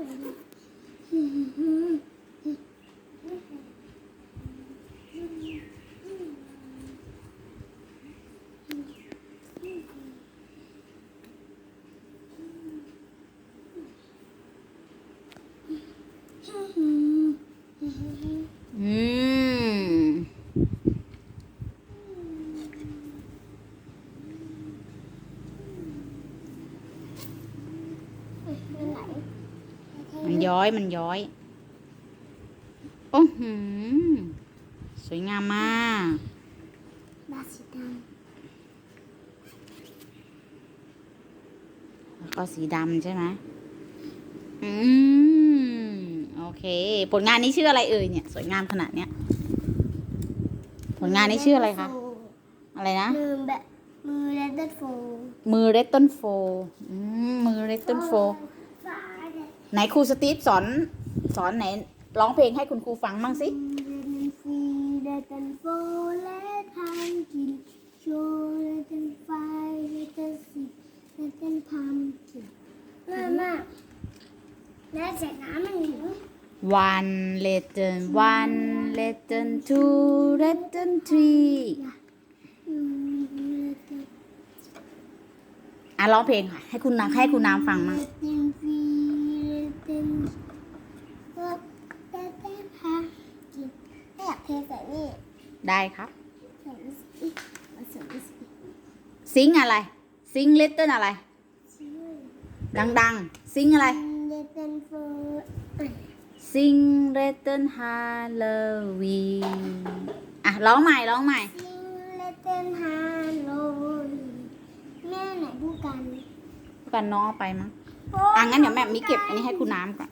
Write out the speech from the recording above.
อืม มันไหลมันย้อยมันย้อย โอ้โหอสวยงามมากบาสีดแล้วก็สีดำใช่ไหมอืม โอเค ผลงานนี้ชื่ออะไรเอ่ยเนี่ย สวยงามขนาดเนี้ยำผลงานนี้ชื่ออะไรคะ อะไรนะ มือแบบมือเลดเดอร์โฟ มือเรตตันโฟ อืม มือเรตตันโฟ ไหนครูสตีฟสอนสอนไหนร้องเพลงให้คุณครูฟังบ้างสิเลดฟีเลดเดนโฟและทางกินโชว์เลดเดนไฟเลดเดนสิเลดเดนทำกินมามาแล้วเสร็จน้ำมันหนู one letter one letter two letter three อืมเลดเดนอะร้องเพลงค่ะ ให้คุณน้ำให้คุณน้ำฟังมั่ง ก็เลดเดนทำกินถ้าอยากเทใส่นี่ได้ครับ ใส่นี่สิเอาใส่นี่สิซิงอะไร ซิงเลตเตอร์อะไรชื่อดังๆ ซิงอะไรเลดเดนโฟซิงเลตเตอร์ฮาโลวีอะร้องใหม่ร้องใหม่ ซิงเลเตนฮาโลวีแม่ไหนพูดกัน กันน้องเอาไปมั้งอะงั้นเดี๋ยวแม่มีเก็บอันนี้ให้คุณน้ำก่อน